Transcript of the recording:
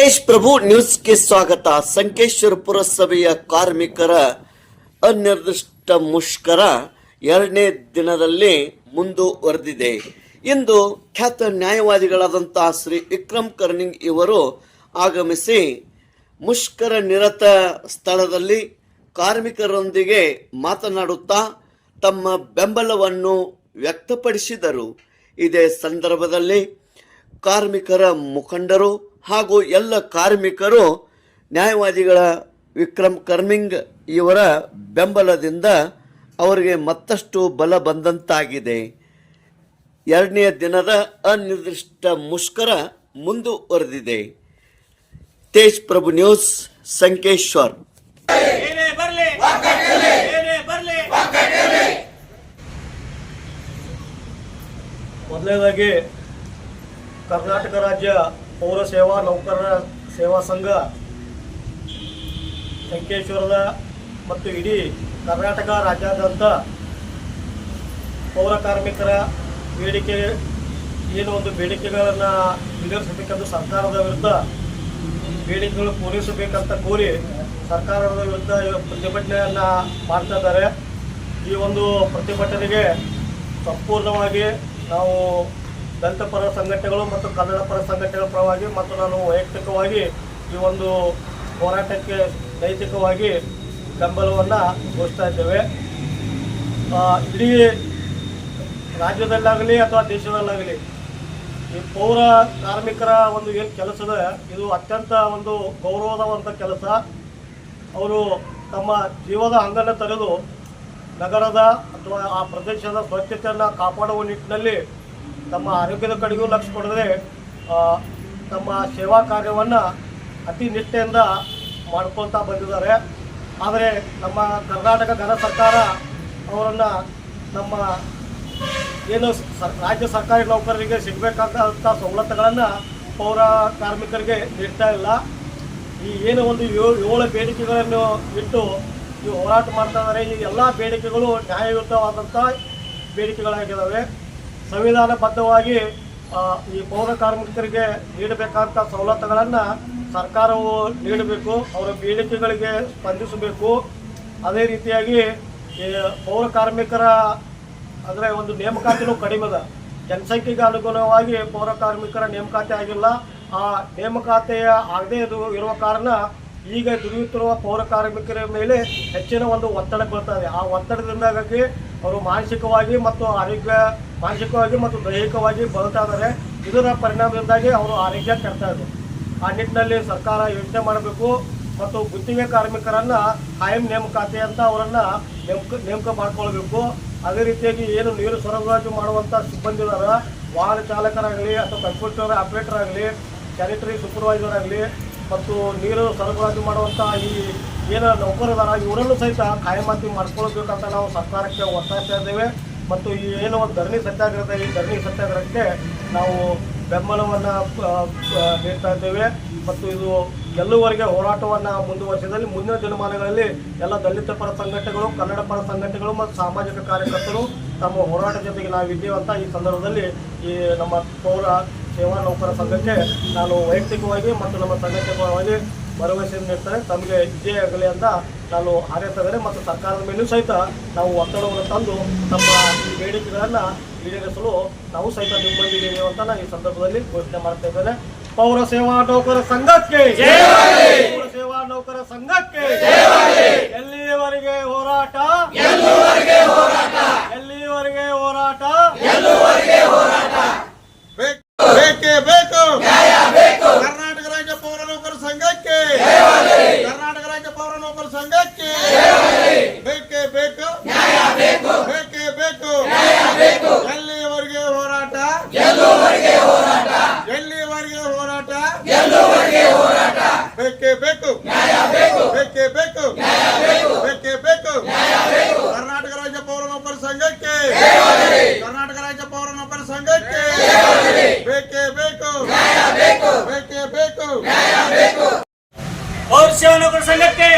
ತೇಜ್ ಪ್ರಭು ನ್ಯೂಸ್ಗೆ ಸ್ವಾಗತ. ಸಂಕೇಶ್ವರ ಪುರಸಭೆಯ ಕಾರ್ಮಿಕರ ಅನಿರ್ದಿಷ್ಟ ಮುಷ್ಕರ ಎರಡನೇ ದಿನದಲ್ಲಿ ಮುಂದುವರೆದಿದೆ. ಇಂದು ಖ್ಯಾತ ನ್ಯಾಯವಾದಿಗಳಾದಂತಹ ಶ್ರೀ ವಿಕ್ರಮ್ ಕರ್ನಿಂಗ್ ಇವರು ಆಗಮಿಸಿ ಮುಷ್ಕರ ನಿರತ ಸ್ಥಳದಲ್ಲಿ ಕಾರ್ಮಿಕರೊಂದಿಗೆ ಮಾತನಾಡುತ್ತಾ ತಮ್ಮ ಬೆಂಬಲವನ್ನು ವ್ಯಕ್ತಪಡಿಸಿದರು. ಇದೇ ಸಂದರ್ಭದಲ್ಲಿ ಕಾರ್ಮಿಕರ ಮುಖಂಡರು ಹಾಗೂ ಎಲ್ಲ ಕಾರ್ಮಿಕರು, ನ್ಯಾಯವಾದಿಗಳ ವಿಕ್ರಮ್ ಕರ್ಮಿಂಗ್ ಇವರ ಬೆಂಬಲದಿಂದ ಅವರಿಗೆ ಮತ್ತಷ್ಟು ಬಲ ಬಂದಂತಾಗಿದೆ. ಎರಡನೆಯ ದಿನದ ಅನಿರ್ದಿಷ್ಟ ಮುಷ್ಕರ ಮುಂದುವರೆದಿದೆ. ತೇಜ್ ಪ್ರಭು ನ್ಯೂಸ್, ಸಂಕೇಶ್ವರ್. ಮೊದಲನೇದಾಗಿ, ಕರ್ನಾಟಕ ರಾಜ್ಯ ಪೌರ ಸೇವಾ ನೌಕರರ ಸೇವಾ ಸಂಘ ಸಂಕೇಶ್ವರದ ಮತ್ತು ಇಡೀ ಕರ್ನಾಟಕ ರಾಜ್ಯಾದ್ಯಂತ ಪೌರ ಕಾರ್ಮಿಕರ ಬೇಡಿಕೆ ಏನು ಒಂದು ಬೇಡಿಕೆಗಳನ್ನು ಈಡೇರಿಸಬೇಕೆಂದು ಸರ್ಕಾರದ ವಿರುದ್ಧ ಬೇಡಿಕೆಗಳು ಪೂರೈಸಬೇಕಂತ ಕೋರಿ ಸರ್ಕಾರದ ವಿರುದ್ಧ ಪ್ರತಿಭಟನೆಯನ್ನು ಮಾಡ್ತಾ ಇದ್ದಾರೆ. ಈ ಒಂದು ಪ್ರತಿಭಟನೆಗೆ ಸಂಪೂರ್ಣವಾಗಿ ನಾವು ದಲಿತ ಪರ ಸಂಘಟನೆಗಳು ಮತ್ತು ಕನ್ನಡ ಪರ ಸಂಘಟನೆಗಳ ಪರವಾಗಿ ಮತ್ತು ನಾನು ವೈಯಕ್ತಿಕವಾಗಿ ಈ ಒಂದು ಹೋರಾಟಕ್ಕೆ ನೈತಿಕವಾಗಿ ಬೆಂಬಲವನ್ನು ಘೋಷಿಸ್ತಾ ಇದ್ದೇವೆ. ಇಡೀ ರಾಜ್ಯದಲ್ಲಾಗಲಿ ಅಥವಾ ದೇಶದಲ್ಲಾಗಲಿ ಈ ಪೌರ ಕಾರ್ಮಿಕರ ಒಂದು ಏನು ಕೆಲಸದ ಇದು ಅತ್ಯಂತ ಒಂದು ಗೌರವದವಂಥ ಕೆಲಸ. ಅವರು ತಮ್ಮ ಜೀವದ ಹಂಗನ್ನು ತೆರೆದು ನಗರದ ಅಥವಾ ಆ ಪ್ರದೇಶದ ಸ್ವಚ್ಛತೆಯನ್ನು ಕಾಪಾಡುವ ನಿಟ್ಟಿನಲ್ಲಿ ತಮ್ಮ ಆರೋಗ್ಯದ ಕಡೆಗೂ ಲಕ್ಷ ಕೊಡದೆ ತಮ್ಮ ಸೇವಾ ಕಾರ್ಯವನ್ನು ಅತಿ ನಿಷ್ಠೆಯಿಂದ ಮಾಡ್ಕೊಳ್ತಾ ಬಂದಿದ್ದಾರೆ. ಆದರೆ ನಮ್ಮ ಕರ್ನಾಟಕ ಘನ ಸರ್ಕಾರ ಅವರನ್ನು ನಮ್ಮ ಏನು ರಾಜ್ಯ ಸರ್ಕಾರಿ ನೌಕರರಿಗೆ ಸಿಗಬೇಕಾದಂಥ ಸವಲತ್ತುಗಳನ್ನು ಪೌರ ಕಾರ್ಮಿಕರಿಗೆ ನೀಡ್ತಾ ಇಲ್ಲ. ಈ ಏನು ಒಂದು ಏಳು ಬೇಡಿಕೆಗಳನ್ನು ಇಟ್ಟು ಈ ಹೋರಾಟ ಮಾಡ್ತಾ ಇದ್ದಾರೆ. ಈ ಎಲ್ಲ ಬೇಡಿಕೆಗಳು ನ್ಯಾಯಯುತವಾದಂಥ ಬೇಡಿಕೆಗಳಾಗಿದ್ದಾವೆ. ಸಂವಿಧಾನಬದ್ಧವಾಗಿ ಈ ಪೌರ ಕಾರ್ಮಿಕರಿಗೆ ನೀಡಬೇಕಾದಂಥ ಸವಲತ್ತುಗಳನ್ನು ಸರ್ಕಾರವು ನೀಡಬೇಕು, ಅವರ ಬೇಡಿಕೆಗಳಿಗೆ ಸ್ಪಂದಿಸಬೇಕು. ಅದೇ ರೀತಿಯಾಗಿ, ಈ ಪೌರ ಕಾರ್ಮಿಕರ, ಅಂದರೆ ಒಂದು ನೇಮಕಾತಿನೂ ಕಡಿಮೆ ಅದ. ಜನಸಂಖ್ಯೆಗೆ ಅನುಗುಣವಾಗಿ ಪೌರ ಕಾರ್ಮಿಕರ ನೇಮಕಾತಿ ಆಗಿಲ್ಲ. ಆ ನೇಮಕಾತಿಯ ಆಗದೇ ಇದು ಇರುವ ಕಾರಣ ಈಗ ದುಡಿಯುತ್ತಿರುವ ಪೌರ ಕಾರ್ಮಿಕರ ಮೇಲೆ ಹೆಚ್ಚಿನ ಒಂದು ಒತ್ತಡ ಬೀಳ್ತಾ ಆ ಒತ್ತಡದಿಂದಾಗಿ ಅವರು ಮಾನಸಿಕವಾಗಿ ಮತ್ತು ಆರೋಗ್ಯ, ಮಾನಸಿಕವಾಗಿ ಮತ್ತು ದೈಹಿಕವಾಗಿ ಬರುತ್ತಾ ಇದ್ದಾರೆ. ಇದರ ಪರಿಣಾಮದಿಂದಾಗಿ ಅವರು ಆರೋಗ್ಯ ಕೆಡ್ತಾ ಇದ್ರು ಆ ನಿಟ್ಟಿನಲ್ಲಿ ಸರ್ಕಾರ ಯೋಚನೆ ಮಾಡಬೇಕು ಮತ್ತು ಗುತ್ತಿಗೆ ಕಾರ್ಮಿಕರನ್ನು ಕಾಯಂ ನೇಮಕಾತಿ ಅಂತ ಅವರನ್ನು ನೇಮಕ ನೇಮಕ ಮಾಡ್ಕೊಳ್ಬೇಕು. ಅದೇ ರೀತಿಯಾಗಿ ಏನು ನೀರು ಸರಬರಾಜು ಮಾಡುವಂಥ ಸಿಬ್ಬಂದಿ ವಾಹನ ಚಾಲಕರಾಗಲಿ ಅಥವಾ ಕಂಪ್ಯೂಟರ್ ಆಪರೇಟರ್ ಆಗಲಿ ಸ್ಯಾನಿಟರಿ ಸೂಪರ್ವೈಸರ್ ಆಗಲಿ ಮತ್ತು ನೀರು ಸರಬರಾಜು ಮಾಡುವಂಥ ಈ ಏನು ನೌಕರದಾರ ಇವರನ್ನು ಸಹಿತ ಕಾಯಮಾತಿ ಮಾಡ್ಕೊಳ್ಬೇಕಂತ ನಾವು ಸರ್ಕಾರಕ್ಕೆ ಒತ್ತಾಯಿಸ್ತಾ ಇದ್ದೇವೆ. ಮತ್ತು ಈ ಏನು ಒಂದು ಧರಣಿ ಸತ್ಯಾಗ್ರಹ ಈ ಧರಣಿ ಸತ್ಯಾಗ್ರಹಕ್ಕೆ ನಾವು ಬೆಂಬಲವನ್ನು ನೀಡ್ತಾ ಇದ್ದೇವೆ. ಮತ್ತು ಇದು ಎಲ್ಲವರೆಗೆ ಹೋರಾಟವನ್ನು ಮುಂದುವರಿಸಿದಲ್ಲಿ ಮುಂದಿನ ದಿನಮಾನಗಳಲ್ಲಿ ಎಲ್ಲ ದಲಿತ ಪರ ಸಂಘಟನೆಗಳು, ಕನ್ನಡ ಪರ ಸಂಘಟನೆಗಳು ಮತ್ತು ಸಾಮಾಜಿಕ ಕಾರ್ಯಕರ್ತರು ತಮ್ಮ ಹೋರಾಟ ಜೊತೆಗೆ ನಾವಿದ್ದೇವೆ ಅಂತ ಈ ಸಂದರ್ಭದಲ್ಲಿ ಈ ನಮ್ಮ ಪೌರ ಸೇವಾ ನೌಕರ ಸಂಘಕ್ಕೆ ನಾನು ವೈಯಕ್ತಿಕವಾಗಿ ಮತ್ತು ನಮ್ಮ ಸಂಘಟನೆ ಪರವಾಗಿ ಭರವಸೆ ನೀಡ್ತಾರೆ. ತಮಗೆ ವಿಜಯ ಆಗಲಿ ಅಂತ ನಾನು ಹಾರೈಸ್ತಾ ಮತ್ತು ಸರ್ಕಾರದ ಮೇಲೂ ಸಹಿತ ನಾವು ಒತ್ತಡವನ್ನು ತಂದು ನಮ್ಮ ಈ ಬೇಡಿಕೆಗಳನ್ನು ಈಡೇರಿಸಲು ನಾವು ಸಹಿತ ನಿಮ್ಮೊಂದಿಗೆ ಅಂತ ನಾನು ಈ ಸಂದರ್ಭದಲ್ಲಿ ಘೋಷಣೆ ಮಾಡ್ತಾ ಇದ್ದೇನೆ. ಪೌರ ಸೇವಾ ನೌಕರ ಸಂಘಕ್ಕೆ ಪೌರ ಸೇವಾ ನೌಕರ ಸಂಘಕ್ಕೆ ಎಲ್ಲಿಯವರೆಗೆ ಹೋರಾಟ ಎಲ್ಲಿಯವರೆಗೆ ಹೋರಾಟ ಬೇಕ್- ಬೇಕೇ ಬೇಕು ಕರ್ನಾಟಕ ರಾಜ್ಯ ಪೌರ ನೌಕರ ಸಂಘಕ್ಕೆ ಕರ್ನಾಟಕ ರಾಜ್ಯ ಪೌರ ನೌಕರ ಸಂಘಕ್ಕೆ ಬೇಕೇ ಬೇಕು ಬೇಕೇ ಬೇಕು ಎಲ್ಲಿಯವರೆಗೆ ಹೋರಾಟ ಎಲ್ಲಿಯವರೆಗೆ ಹೋರಾಟ. ಬೇಕೇ ಬೇಕು. ನ್ಯಾಯ ಬೇಕು. ಬೇಕೇ ಬೇಕು. ನ್ಯಾಯ ಬೇಕು. ಬೇಕೇ ಬೇಕು. ನ್ಯಾಯ ಬೇಕು. ಕರ್ನಾಟಕ ರಾಜ್ಯ ಪೌರ ನೌಕರ ಸಂಘಕ್ಕೆ ಕರ್ನಾಟಕ ರಾಜ್ಯ ಪೌರ ನೌಕರ ಸಂಘಕ್ಕೆ ಬೇಕೇ ಬೇಕು. ನ್ಯಾಯ ಬೇಕು. ಬೇಕೇ ಬೇಕು. ಪೌರ ಸೇವಾ ನೌಕರ ಸಂಘಕ್ಕೆ